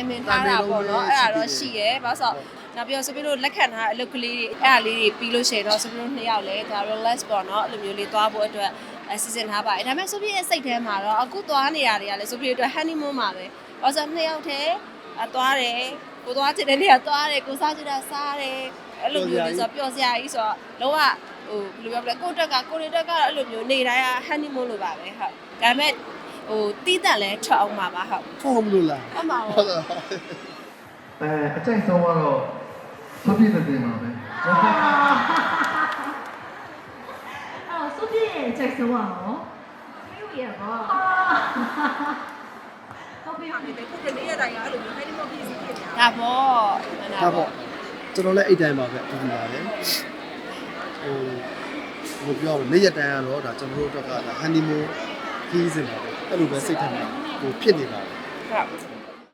င်ပင်ထားတာပေါ့နော်အဲ့ဒါတော့ရှိရဲဘာလို့ဆိုတော့နောက်ပြီးတော့ဆိုပြီးတော့လက်ခံထားတဲ့အလုပ်ကလေးတွေအဲ့ဒါလေးတွေပြီးလို့ရှိရင်တော့ဆိုပြီးတော့နှစ်ယောက်လဲဒါ relax ပေါ့နော်အဲ့လိုမျိုးလေးသွားဖို့အတွက်အစီစဉ်ထားပါတယ်ဒါပေမဲ့ဆိုပြီးရဲ့စိတ်ထဲမှာတော့အခုသွားနေရတွေကလည်းဆိုပြီးအတွက် honeymoon မှာပဲဘာလို့ဆိုနှစ်ယောက်တည်းအသွားတယ်ကိုသွားချင်တဲ့နေရာသွားတယ်ကိုစားချင်တာစားတယ်အဲ့လိုမျိုးလေးဆိုတော့ပျော်စရာကြီးဆိုတော့လုံးဝဟိုဘယ်လိုပြောမလဲကိုတက်ကကိုရီတက်ကအဲ့လိုမျိုးနေတိုင်းက honeymoon လိုပါပဲဟုတ်ဒါပေမဲ့ ဟိုတီးတန့်လဲထွက်အောင်ပါပါဟုတ်ဖုန်းမလို့လားအမှန်ဟုတ်လားအဲအကြိုက်ဆုံးကတော့သုပြည့်တဲ့တင်ပါပဲအော်စုပြည့်ရဲ့ချက်ဆုံးอ่ะနော်မေးရပါဟုတ်ပြီဟုတ်ပြီဒါပေါ့ဒါပေါ့ကျွန်တော်လည်းအဲ့တိုင်းပါပဲဒီမှာပဲဟိုဘယ်လိုပြောရလဲနေ့ရက်တန်းကတော့ဒါကျွန်တော်တို့အတွက်ကဒါဟန်နီမူန်ခီးစဉ်ပါပဲ အဲ့လိုပဲစိတ်ထမှာဟိုဖြစ်နေပါပဲဟုတ်